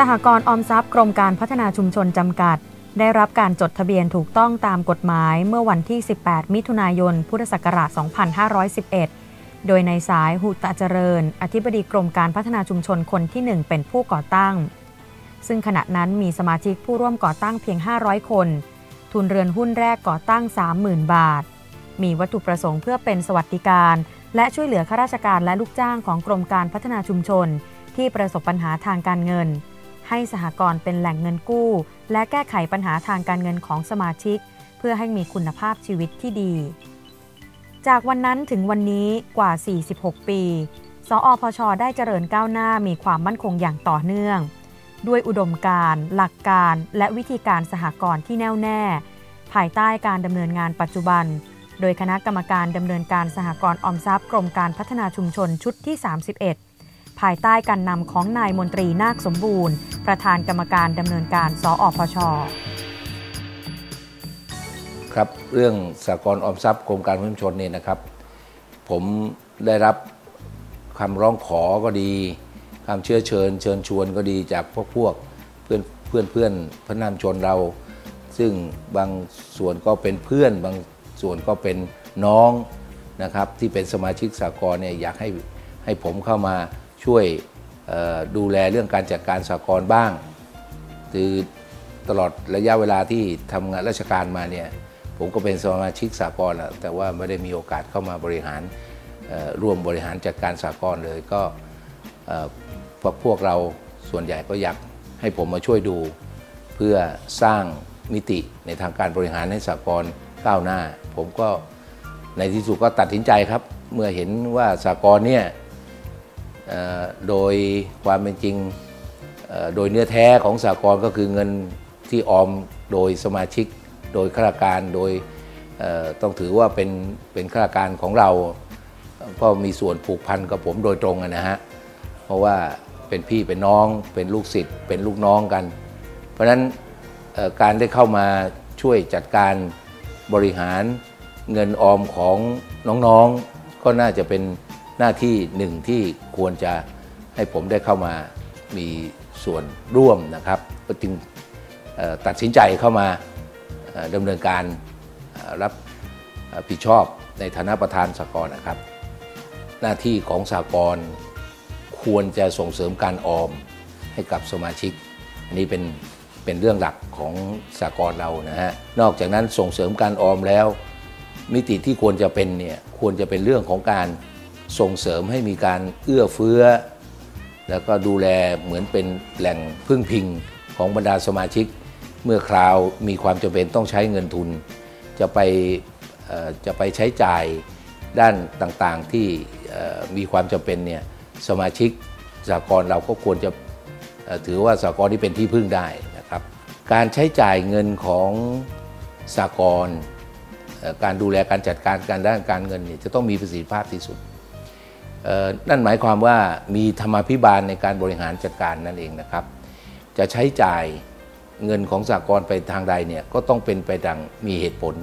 สหกรณ์ออมทรัพย์กรมการพัฒนาชุมชนจำกัด ได้รับการจดทะเบียนถูกต้องตามกฎหมายเมื่อวันที่ 18 มิถุนายน พุทธศักราช 2511 โดยในสายหุตะเจริญ อธิบดีกรมการพัฒนาชุมชนคนที่ 1 เป็นผู้ก่อตั้ง ซึ่งขณะนั้นมีสมาชิกผู้ร่วมก่อตั้งเพียง 500 คน ทุนเรือนหุ้นแรกก่อตั้ง 30,000 บาท มีวัตถุประสงค์เพื่อเป็นสวัสดิการ และช่วยเหลือข้าราชการและลูกจ้างของกรมการพัฒนาชุมชน ที่ประสบปัญหาทางการเงิน ให้สหกรณ์เป็นแหล่งเงินกู้ และแก้ไขปัญหาทางการเงินของสมาชิก เพื่อให้มีคุณภาพชีวิตที่ดี จากวันนั้นถึงวันนี้กว่า 46 ปี สอพช ได้เจริญก้าวหน้ามีความมั่นคงอย่างต่อเนื่อง ด้วยอุดมการ หลักการ และวิธีการสหกรณ์ที่แน่วแน่ ภายใต้การดำเนินงานปัจจุบัน โดยคณะกรรมการดำเนินการสหกรณ์ออมทรัพย์กรมการพัฒนาชุมชนชุดที่ 31 ภายใต้การนำของนายมนตรีนาคสมบูรณ์ ประธานกรรมการดำเนินการสออพชครับเรื่องสหกรณ์ออมทรัพย์กรมการพัฒนาชุมชนเนี่ยนะครับ ผมได้รับคำร้องขอก็ดีคำเชื้อเชิญ เชิญชวนก็ดีจากพวกพวกเพื่อนเพื่อนเพื่อนพัฒนาชุมชนเรา ซึ่งบางส่วนก็เป็นเพื่อนบางส่วนก็เป็นน้องนะครับ ที่เป็นสมาชิกสหกรณ์เนี่ยอยากให้ให้ผมเข้ามา ช่วยดูแลเรื่องการจัดการสหกรณ์บ้าง คือตลอดระยะเวลาที่ทำงานราชการมาเนี่ยผมก็เป็นสมาชิกสากลแหละแต่ว่าไม่ได้มีโอกาสเข้ามาบริหารร่วมบริหารจัดการสากลเลยก็พวกพวกเราส่วนใหญ่ก็อยากให้ผมมาช่วยดู เพื่อสร้างมิติในทางการบริหารให้สากลก้าวหน้า ผมก็ในที่สุดก็ตัดสินใจครับ เมื่อเห็นว่าสากลเนี่ย โดยความเป็นจริงโดยเนื้อแท้ของสากลก็คือเงินที่ออมโดยสมาชิก โดยข้าราชการโดยต้องถือว่าเป็นเป็นข้าราชการของเราเพราะมีส่วนผูกพันกับผมโดยตรงนะฮะเพราะว่าเป็นพี่เป็นน้องเป็นลูกศิษย์เป็นลูกน้องกัน เพราะฉะนั้นการได้เข้ามาช่วยจัดการบริหารเงินออมของน้องๆ ก็น่าจะเป็น หน้าที่หนึ่งที่ควรจะให้ผมได้เข้ามามีส่วนร่วมนะครับ ก็จึงตัดสินใจเข้ามาดำเนินการรับผิดชอบในฐานะประธานสากลนะครับ หน้าที่ของสากลควรจะส่งเสริมการออมให้กับสมาชิก อันนี้เป็นเป็นเรื่องหลักของสากลเรานะฮะนอกจากนั้นส่งเสริมการออมแล้ว มิติที่ควรจะเป็นเนี่ยควรจะเป็นเรื่องของการ ส่งเสริมให้มีการเอื้อเฟื้อ แล้วก็ดูแลเหมือนเป็นแหล่งพึ่งพิงของบรรดาสมาชิก เมื่อคราวมีความจำเป็นต้องใช้เงินทุน จะไปจะไปใช้จ่ายด้านต่างๆที่มีความจำเป็นเนี่ยสมาชิกสหกรณ์เราก็ควรจะถือว่าสหกรณ์ที่เป็นที่พึ่งได้นะครับ การใช้จ่ายเงินของสหกรณ์เอ่อการดูแลการจัดการการด้านการเงินเนี่ยจะต้องมีประสิทธิภาพที่สุด นั่นหมายความว่ามีธรรมาภิบาลในการบริหารจัดการนั่นเองนะครับ จะใช้จ่ายเงินของสากลไปทางใดเนี่ยก็ต้องเป็นไปดังมีเหตุผล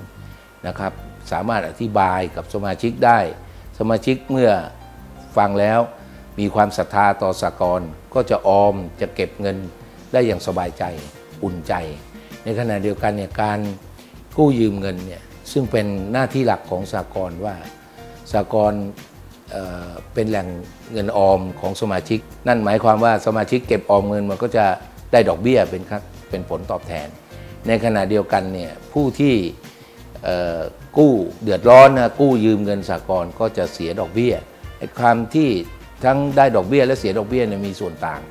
นะครับ สามารถอธิบายกับสมาชิกได้ สมาชิกเมื่อฟังแล้วมีความศรัทธาต่อสากลก็จะออมจะเก็บเงินได้อย่างสบายใจอุ่นใจ ในขณะเดียวกันเนี่ยการกู้ยืมเงินเนี่ยซึ่งเป็นหน้าที่หลักของสากลว่าสากล เป็นแหล่งเงินออมของสมาชิก นั่นหมายความว่าสมาชิกเก็บออมเงินมันก็จะได้ดอกเบี้ยเป็นครับเป็นผลตอบแทน ในขณะเดียวกันเนี่ยผู้ที่กู้เดือดร้อนนะกู้ยืมเงินสากลก็จะเสียดอกเบี้ยความที่ทั้งได้ดอกเบี้ยและเสียดอกเบี้ยเนี่ยมีส่วนต่าง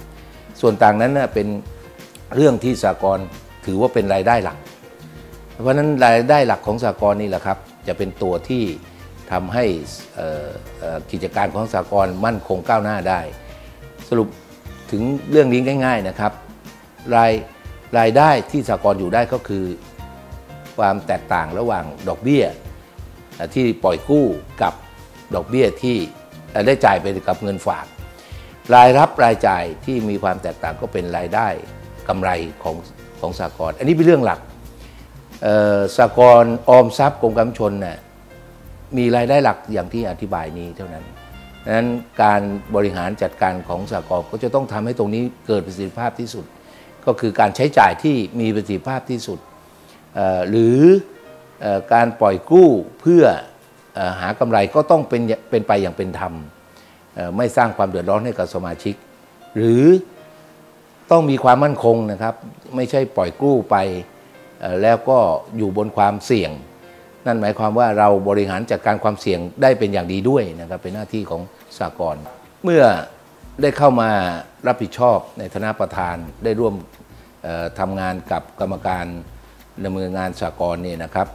ส่วนต่างนั้นนะเป็นเรื่องที่สากลถือว่าเป็นรายได้หลัก เพราะฉะนั้นรายได้หลักของสากลนี่แหละครับ จะเป็นตัวที่ ทำให้กิจการของสากลมั่นคงก้าวหน้าได้ สรุปถึงเรื่องนี้ง่าย ๆนะครับ รายรายได้ที่สากลอยู่ได้ก็คือ ความแตกต่างระหว่างดอกเบี้ย ที่ปล่อยกู้กับดอกเบี้ยที่ได้จ่ายไปกับเงินฝาก รายรับรายจ่ายที่มีความแตกต่างก็เป็นรายได้กำไรของของสากลอันนี้เป็นเรื่องหลักสากลออมทรัพย์กรมการชนน่ะ มีรายได้หลักอย่างที่อธิบายนี้เท่านั้นดังนั้นการบริหารจัดการของสากลก็จะต้องทำให้ตรงนี้เกิดประสิทธิภาพที่สุด ก็คือการใช้จ่ายที่มีประสิทธิภาพที่สุด หรือการปล่อยกู้เพื่อหากำไรก็ต้องเป็นเป็นไปอย่างเป็นธรรม ไม่สร้างความเดือดร้อนให้กับสมาชิก หรือต้องมีความมั่นคงนะครับ ไม่ใช่ปล่อยกู้ไปแล้วก็อยู่บนความเสี่ยง นั่นหมายความว่าเราบริหารจัดการความเสี่ยงได้เป็นอย่างดีด้วยนะครับเป็นหน้าที่ของสากลเมื่อได้เข้ามารับผิดชอบในฐานะประธานได้ร่วมทำงานกับกรรมการดำเนินงานสากลเนี่ยนะครับ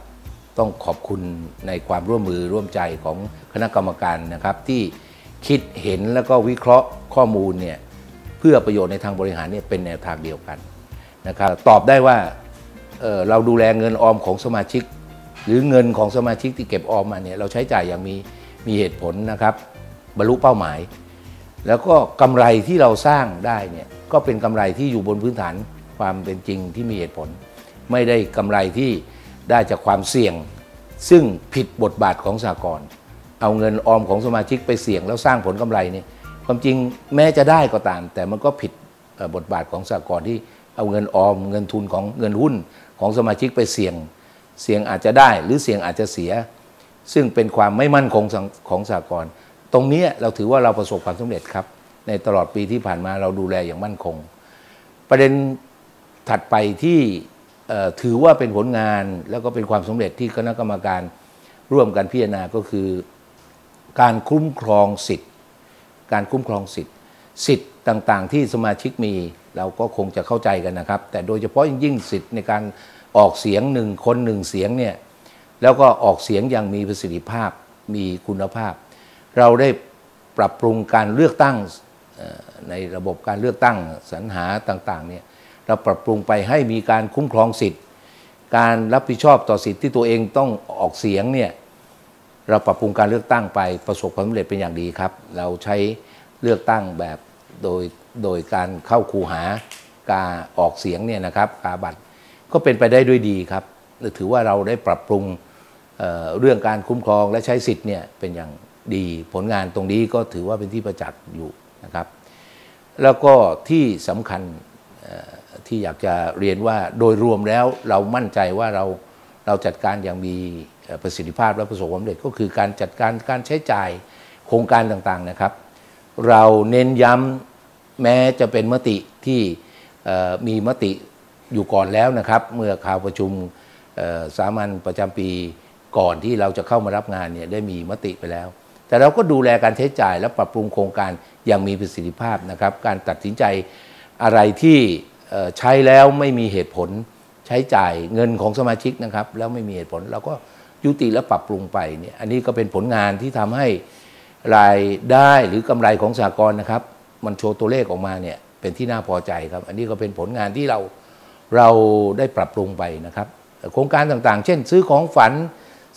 ต้องขอบคุณในความร่วมมือร่วมใจของคณะกรรมการนะครับที่คิดเห็นแล้วก็วิเคราะห์ข้อมูลเนี่ยเพื่อประโยชน์ในทางบริหารเนี่ยเป็นแนวทางเดียวกันนะครับตอบได้ว่าเเราดูแลเงินออมของสมาชิก หรือเงินของสมาชิกที่เก็บออมมาเนี่ยเราใช้จ่ายอย่างมีมีเหตุผลนะครับ บรรลุเป้าหมาย แล้วก็กำไรที่เราสร้างได้เนี่ยก็เป็นกำไรที่อยู่บนพื้นฐานความเป็นจริงที่มีเหตุผล ไม่ได้กำไรที่ได้จากความเสี่ยง ซึ่งผิดบทบาทของสากลเอาเงินออมของสมาชิกไปเสี่ยงแล้วสร้างผลกำไรนี่ความจริงแม้จะได้ก็ตาม แต่มันก็ผิดบทบาทของสากลที่เอาเงินออมเงินทุนของเงินหุ้นของสมาชิกไปเสี่ยง เสียงอาจจะได้หรือเสียงอาจจะเสีย ซึ่งเป็นความไม่มั่นคงของสากลตรงนี้เราถือว่าเราประสบความสำเร็จครับ ในตลอดปีที่ผ่านมาเราดูแลอย่างมั่นคง ประเด็นถัดไปที่ถือว่าเป็นผลงานแล้วก็เป็นความสำเร็จที่คณะกรรมการร่วมกันพิจารณาก็คือ การคุ้มครองสิทธิ์ การคุ้มครองสิทธิ์ สิทธิ์ต่างๆ ที่สมาชิกมีเราก็คงจะเข้าใจกันนะครับ แต่โดยเฉพาะยิ่งสิทธิ์ในการ ออกเสียงหนึ่งคนหนึ่งเสียงเนี่ยแล้วก็ออกเสียงอย่างมีประสิทธิภาพมีคุณภาพ เราได้ปรับปรุงการเลือกตั้งในระบบการเลือกตั้งสรรหาต่างๆเนี่ยเราปรับปรุงไปให้มีการคุ้มครองสิทธิ์ การรับผิดชอบต่อสิทธิ์ที่ตัวเองต้องออกเสียงเนี่ยเราปรับปรุงการเลือกตั้งไปประสบความสำเร็จเป็นอย่างดีครับ เราใช้เลือกตั้งแบบโดยโดยการเข้าคูหาการออกเสียงเนี่ยนะครับกาบัตร ก็เป็นไปได้ด้วยดีครับ ถือว่าเราได้ปรับปรุงเเรื่องการคุ้มครองและใช้สิทธิ์เนี่ยเป็นอย่างดีผลงานตรงนี้ก็ถือว่าเป็นที่ประจักษ์อยู่นะครับ แล้วก็ที่สำคัญที่อยากจะเรียนว่าโดยรวมแล้วเรามั่นใจว่าเราเราจัดการอย่างมีประสิทธิภาพและประสบความสำเร็จก็คือการจัดการการใช้จ่ายโครงการต่างๆนะครับ เราเน้นย้ำแม้จะเป็นมติที่มีมติ อยู่ก่อนแล้วนะครับ เมื่อข่าวประชุมสามัญประจำปีก่อนที่เราจะเข้ามารับงานเนี่ยได้มีมติไปแล้ว แต่เราก็ดูแลการใช้จ่ายและปรับปรุงโครงการอย่างมีประสิทธิภาพนะครับ การตัดสินใจอะไรที่ใช้แล้วไม่มีเหตุผลใช้จ่ายเงินของสมาชิกนะครับ แล้วไม่มีเหตุผลเราก็ยุติและปรับปรุงไปเนี่ยอันนี้ก็เป็นผลงานที่ทำให้รายได้หรือกำไรของสากลนะครับ มันโชว์ตัวเลขออกมาเนี่ยเป็นที่น่าพอใจครับ อันนี้ก็เป็นผลงานที่เรา เราได้ปรับปรุงไปนะครับโครงการต่างๆ เช่น ซื้อของฝัน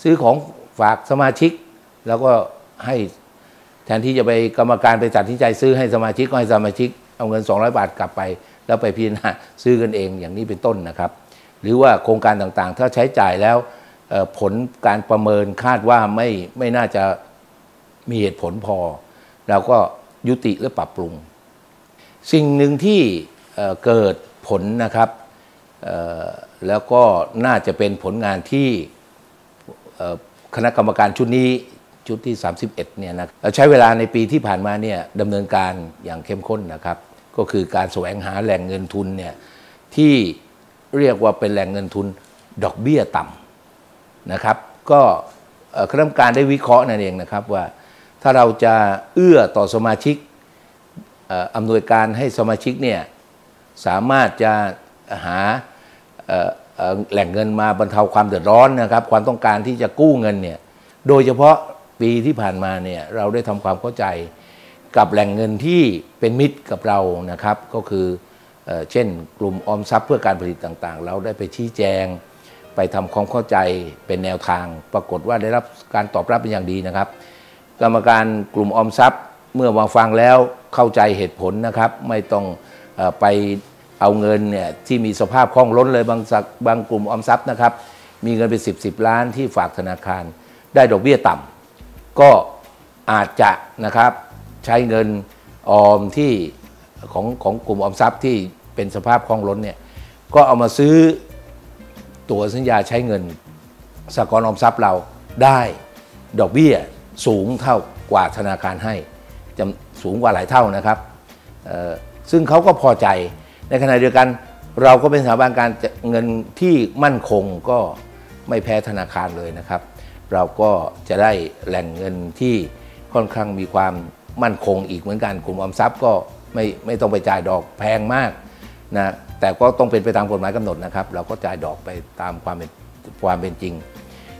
ซื้อของฝากสมาชิก แล้วก็ให้แทนที่จะไปกรรมการไปตัดสินใจซื้อให้สมาชิกก็ให้สมาชิกเอาเงิน 200 บาทกลับไป แล้วไปพิจารณาซื้อกันเองอย่างนี้เป็นต้นนะครับ หรือว่าโครงการต่างๆ ถ้าใช้จ่ายแล้วผลการประเมินคาดว่าไม่ไม่น่าจะมีเหตุผลพอ เราก็ยุติและปรับปรุง สิ่งหนึ่งที่เกิดผลนะครับ แล้วก็น่าจะเป็นผลงานที่คณะกรรมการชุดนี้ชุดที่ 31เนี่ยนะใช้เวลาในปีที่ผ่านมาเนี่ยดำเนินการอย่างเข้มข้นนะครับ ก็คือการแสวงหาแหล่งเงินทุนเนี่ยที่เรียกว่าเป็นแหล่งเงินทุนดอกเบี้ยต่ำนะครับ ก็คณะกรรมการได้วิเคราะห์นั่นเองนะครับว่าถ้าเราจะเอื้อต่อสมาชิกอำนวยการให้สมาชิกเนี่ยสามารถจะ หาแหล่งเงินมาบรรเทาความเดือดร้อนนะครับ ความต้องการที่จะกู้เงินเนี่ยโดยเฉพาะปีที่ผ่านมาเนี่ยเราได้ทำความเข้าใจกับแหล่งเงินที่เป็นมิตรกับเรานะครับ ก็คือเช่น กลุ่มออมทรัพย์เพื่อการผลิตต่างๆ เราได้ไปชี้แจง ไปทำความเข้าใจเป็นแนวทาง ปรากฏว่าได้รับการตอบรับเป็นอย่างดีนะครับ กรรมการกลุ่มออมทรัพย์เมื่อมาฟังแล้วเข้าใจเหตุผลนะครับ ไม่ต้องไป เอาเงินเนี่ยที่มีสภาพคล่องล้นเลยบางสักบางกลุ่มออมทรัพย์นะครับ มีเงินเป็น10บสล้านที่ฝากธนาคาร ได้ดอกเบี้ยต่ำก็อาจจะนะครับใช้เงินออมที่ของของกลุ่มออมทรัพย์ที่เป็นสภาพคล่องล้นเนี่ยก็เอามาซื้อตัวสัญญาใช้เงินสหกรออมทรัพย์เราได้ดอกเบี้ยสูงเท่ากว่าธนาคารให้จำสูงกว่าหลายเท่านะครับซึ่งเขาก็พอใจ ในขณะเดียวกันเราก็เป็นสถาบันการเงินที่มั่นคงก็ไม่แพ้ธนาคารเลยนะครับ เราก็จะได้แหล่งเงินที่ค่อนข้างมีความมั่นคงอีกเหมือนกันกลุ่มออมทรัพย์ก็ไม่ไม่ต้องไปจ่ายดอกแพงมากนะแต่ก็ต้องเป็นไปตามกฎหมายกำหนดนะครับ เราก็จ่ายดอกไปตามความเป็นความเป็นจริง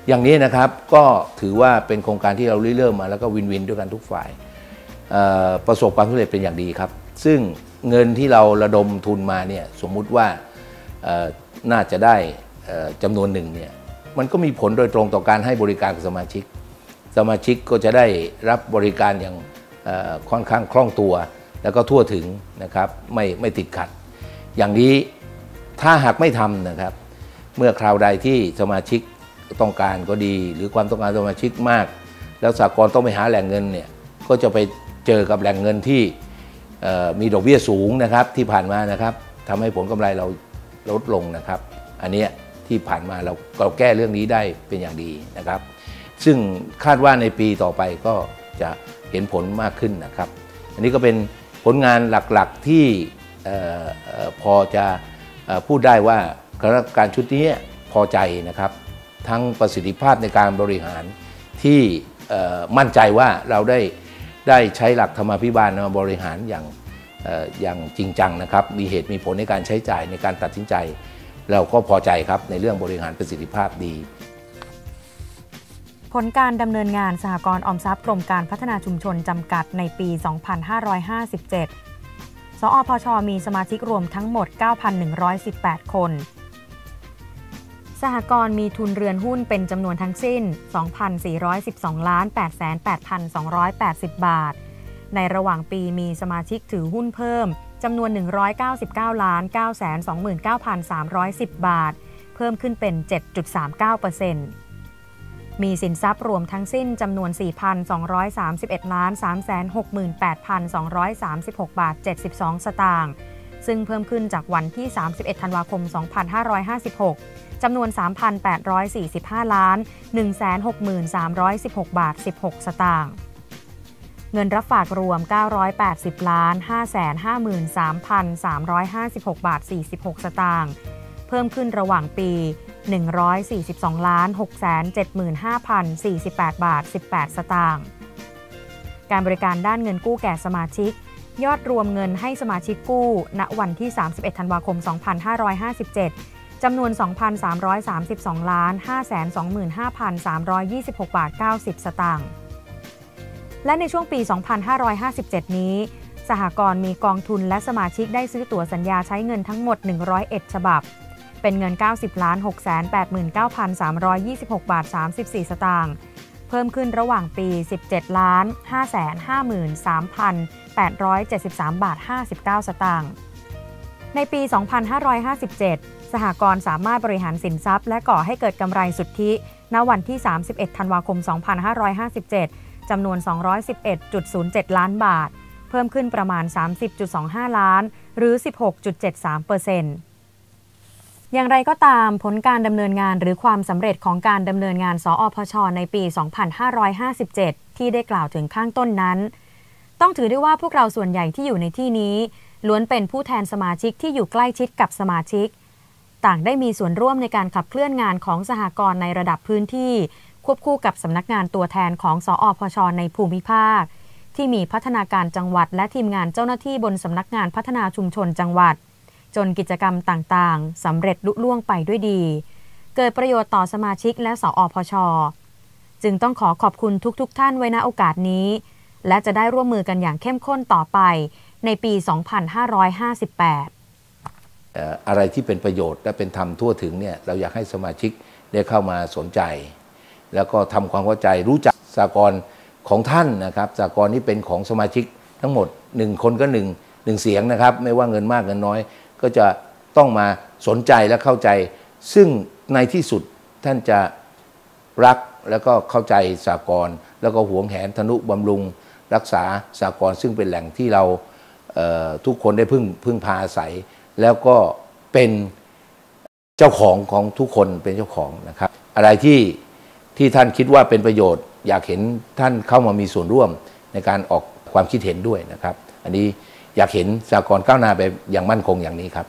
อย่างนี้นะครับก็ถือว่าเป็นโครงการที่เราเริ่มมาแล้วก็วินวินด้วยกันทุกฝ่ายประสบความสำเร็จเป็นอย่างดีครับ ซึ่ง เงินที่เราระดมทุนมาเนี่ยสมมุติว่าน่าจะได้จำนวนหนึ่งเนี่ยมันก็มีผลโดยตรงต่อการให้บริการกับสมาชิก สมาชิกก็จะได้รับบริการอย่างค่อนข้างคล่องตัว แล้วก็ทั่วถึงนะครับไม่ไม่ติดขัด อย่างนี้ถ้าหากไม่ทำนะครับ เมื่อคราวใดที่สมาชิกต้องการก็ดี หรือความต้องการสมาชิกมาก แล้วสากลต้องไปหาแหล่งเงินเนี่ยก็จะไปเจอกับแหล่งเงินที่ มีดอกเบี้ยสูงนะครับที่ผ่านมานะครับทำให้ผลกำไรเราลดลงนะครับ อันนี้ที่ผ่านมาเราเราแก้เรื่องนี้ได้เป็นอย่างดีนะครับ ซึ่งคาดว่าในปีต่อไปก็จะเห็นผลมากขึ้นนะครับ อันนี้ก็เป็นผลงานหลักๆที่พอจะออพูดได้ว่าคณะกรรมการชุดนี้พอใจนะครับ ทั้งประสิทธิภาพในการบริหารที่มั่นใจว่าเราได้ ได้ใช้หลักธรรมาภิบาลมาบริหารอย่างอย่างจริงจังนะครับ มีเหตุมีผลในการใช้จ่ายในการตัดสินใจ เราก็พอใจครับในเรื่องบริหารประสิทธิภาพดี ผลการดำเนินงานสหกรณ์ออมทรัพย์กรมการพัฒนาชุมชนจำกัดในปี 2557 สอพช มีสมาชิกรวมทั้งหมด 9,118 คน สหกรณ์มีทุนเรือนหุ้นเป็นจำนวนทั้งสิ้น 2,412ล้าน8,8280 บาท ในระหว่างปีมีสมาชิกถือหุ้นเพิ่มจำนวน 199ล้าน929,310 บาท เพิ่มขึ้นเป็น 7.39%มีสินทรัพย์รวมทั้งสิ้นจำนวน 4,231ล้าน368,236 บาท 72 สตางค์ ซึ่งเพิ่มขึ้นจากวันที่ 31 ธันวาคม 2556 จำนวน 3,845 ล้าน 163,16 บาท 16 สตางค์เงินรับฝากรวม 980 ล้าน 553,356 บาท 46 สตางค์เพิ่มขึ้นระหว่างปี 142 ล้าน 675,048 บาท 18 สตางค์การบริการด้านเงินกู้แก่สมาชิก ยอดรวมเงินให้สมาชิกกู้ ณ วันที่ 31 ธันวาคม 2557 จำนวน 2,332 ล้าน 525,326 บาท 90 สตางค์ และในช่วงปี 2557 นี้ สหกรณ์มีกองทุนและสมาชิกได้ซื้อตั๋วสัญญาใช้เงินทั้งหมด 101 ฉบับ เป็นเงิน 90 ล้าน 689,326 บาท 34 สตางค์ เพิ่มขึ้นระหว่างปี 17 ล้าน 553,873 บาท 59 สตางค์ ในปี 2557 สหกรณ์สามารถบริหารสินทรัพย์ และก่อให้เกิดกำไรสุทธิ ณ วันที่ 31 ธันวาคม 2557 จำนวน 211.07 ล้านบาท เพิ่มขึ้นประมาณ 30.25 ล้าน หรือ 16.73เปอร์เซ็นต์ อย่างไรก็ตามผลการดำเนินงานหรือความสำเร็จของการดำเนินงาน สอพช ในปี 2557 ที่ได้กล่าวถึงข้างต้นนั้น ต้องถือได้ว่าพวกเราส่วนใหญ่ที่อยู่ในที่นี้ ล้วนเป็นผู้แทนสมาชิกที่อยู่ใกล้ชิดกับสมาชิก ต่างได้มีส่วนร่วมในการขับเคลื่อนงานของสหกรณ์ในระดับพื้นที่ ควบคู่กับสำนักงานตัวแทนของ สอพช ในภูมิภาค ที่มีพัฒนาการจังหวัด และทีมงานเจ้าหน้าที่บนสำนักงานพัฒนาชุมชนจังหวัด จนกิจกรรมต่างๆสำเร็จลุล่วงไปด้วยดี เกิดประโยชน์ต่อสมาชิกและสอพช จึงต้องขอขอบคุณทุกๆทท่านไว้ณโอกาสนี้ และจะได้ร่วมมือกันอย่างเข้มข้นต่อไปในปี 2558เอ่ออะไรที่เป็นประโยชน์และเป็นธรรมทั่วถึงเนี่ยเราอยากให้สมาชิกได้เข้ามาสนใจ แล้วก็ทำความเข้าใจรู้จักสากลของท่านนะครับสากลนี้เป็นของสมาชิกทั้งหมดหนึ่งคนก็หนึ่งหนึ่งเสียงนะครับ ไม่ว่าเงินมากเงินน้อย ก็จะต้องมาสนใจและเข้าใจ ซึ่งในที่สุดท่านจะรักแล้วก็เข้าใจสากลแล้วก็หวงแหนทนุบำรุง รักษาสากลซึ่งเป็นแหล่งที่เราเทุกคนได้พึ่งพึ่งพาอาศัย แล้วก็เป็นเจ้าของของทุกคนเป็นเจ้าของนะครับ อะไรที่ที่ท่านคิดว่าเป็นประโยชน์ อยากเห็นท่านเข้ามามีส่วนร่วมในการออกความคิดเห็นด้วยนะครับ อันนี้ อยากเห็นสากลก้าวหน้าไปอย่างมั่นคงอย่างนี้ครับ